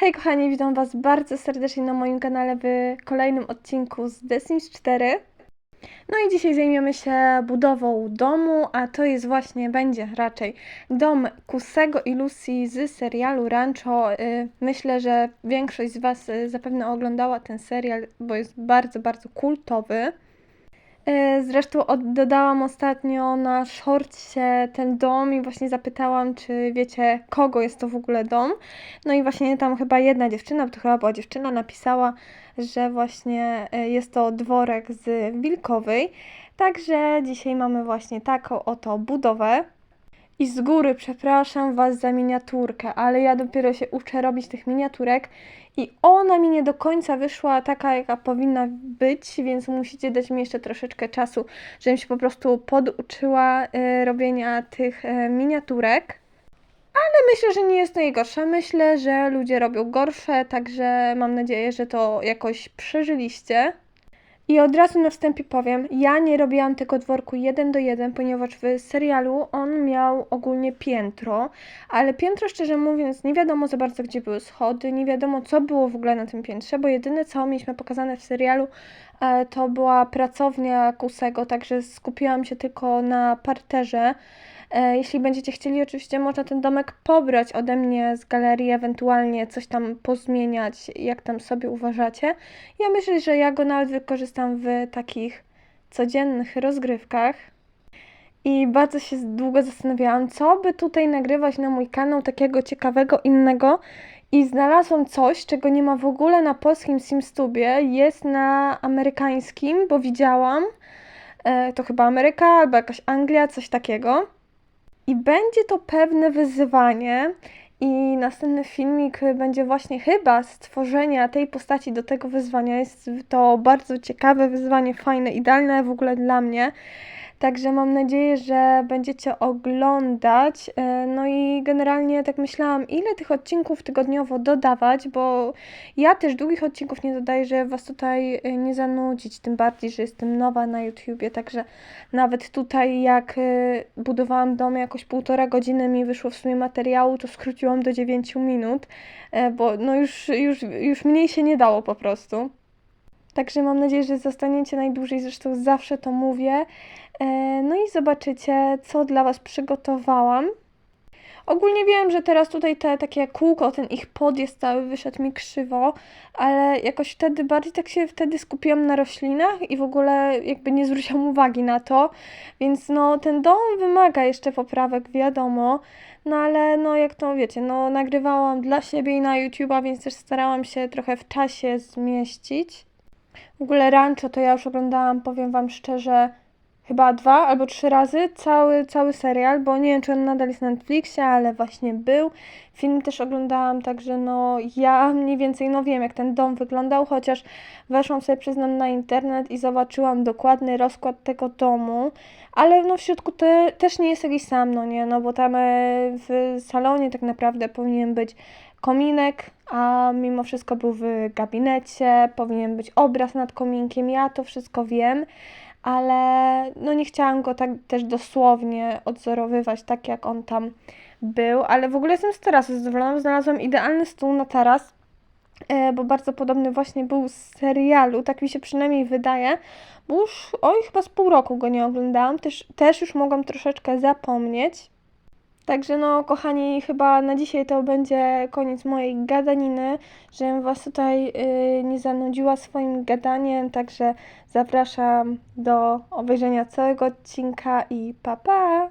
Hej kochani, witam Was bardzo serdecznie na moim kanale w kolejnym odcinku z The Sims 4. No i dzisiaj zajmiemy się budową domu, a to jest właśnie, będzie raczej dom Kusego i Lucy z serialu Rancho. Y, Myślę, że większość z Was y, zapewne oglądała ten serial, bo jest bardzo, bardzo kultowy. E, Zresztą od, dodałam ostatnio na szorcie ten dom i właśnie zapytałam, czy wiecie, kogo jest to w ogóle dom. No i właśnie tam chyba jedna dziewczyna, bo to chyba była dziewczyna, napisała, że właśnie e, jest to dworek z Wilkowej. Także dzisiaj mamy właśnie taką oto budowę. I z góry przepraszam Was za miniaturkę, ale ja dopiero się uczę robić tych miniaturek i ona mi nie do końca wyszła taka, jaka powinna być, więc musicie dać mi jeszcze troszeczkę czasu, żebym się po prostu poduczyła y, robienia tych y, miniaturek. Ale myślę, że nie jest to najgorsze. Myślę, że ludzie robią gorsze, także mam nadzieję, że to jakoś przeżyliście. I od razu na wstępie powiem, ja nie robiłam tego dworku jeden do jeden, ponieważ w serialu on miał ogólnie piętro, ale piętro szczerze mówiąc nie wiadomo za bardzo gdzie były schody, nie wiadomo co było w ogóle na tym piętrze, bo jedyne co mieliśmy pokazane w serialu to była pracownia Kusego, także skupiłam się tylko na parterze. E, Jeśli będziecie chcieli, oczywiście można ten domek pobrać ode mnie z galerii, ewentualnie coś tam pozmieniać, jak tam sobie uważacie. Ja myślę, że ja go nawet wykorzystam w takich codziennych rozgrywkach. I bardzo się długo zastanawiałam, co by tutaj nagrywać na mój kanał takiego ciekawego, innego. I znalazłam coś, czego nie ma w ogóle na polskim SimStubie, jest na amerykańskim, bo widziałam. E, to chyba Ameryka albo jakaś Anglia, coś takiego. I będzie to pewne wyzwanie. I następny filmik będzie właśnie chyba stworzenia tej postaci do tego wyzwania. Jest to bardzo ciekawe wyzwanie, fajne, idealne w ogóle dla mnie. Także mam nadzieję, że będziecie oglądać. E, No i generalnie tak myślałam, ile tych odcinków tygodniowo dodawać, bo ja też długich odcinków nie dodaję, żeby Was tutaj e, nie zanudzić, tym bardziej, że jestem nowa na YouTubie, także nawet tutaj jak e, budowałam dom jakoś półtora godziny mi wyszło w sumie materiału, to skróciłam do 9 minut, bo no już, już, już mniej się nie dało po prostu. Także mam nadzieję, że zostaniecie najdłużej, zresztą zawsze to mówię. E, No i zobaczycie, co dla Was przygotowałam. Ogólnie wiem, że teraz tutaj te takie kółko, ten ich podjazd cały wyszedł mi krzywo, ale jakoś wtedy bardziej tak się wtedy skupiłam na roślinach i w ogóle jakby nie zwróciłam uwagi na to, więc no ten dom wymaga jeszcze poprawek, wiadomo, no ale no jak to wiecie, no nagrywałam dla siebie i na YouTube'a, więc też starałam się trochę w czasie zmieścić. W ogóle Rancho to ja już oglądałam, powiem Wam szczerze, chyba dwa albo trzy razy cały, cały serial, bo nie wiem, czy on nadal jest na Netflixie, ale właśnie był. Film też oglądałam, także no ja mniej więcej no wiem, jak ten dom wyglądał, chociaż weszłam sobie, przyznam, na internet i zobaczyłam dokładny rozkład tego domu, ale no w środku te, też nie jest jakiś sam, no nie, no bo tam e, w salonie tak naprawdę powinien być kominek, a mimo wszystko był w gabinecie, powinien być obraz nad kominkiem, ja to wszystko wiem, ale no nie chciałam go tak też dosłownie odzorowywać, tak jak on tam był, ale w ogóle jestem z tarasu zadowolona, znalazłam idealny stół na taras, e, bo bardzo podobny właśnie był z serialu, tak mi się przynajmniej wydaje, bo już, oj, chyba z pół roku go nie oglądałam, też, też już mogłam troszeczkę zapomnieć. Także no, kochani, chyba na dzisiaj to będzie koniec mojej gadaniny, żebym Was tutaj yy, nie zanudziła swoim gadaniem, także zapraszam do obejrzenia całego odcinka i pa pa!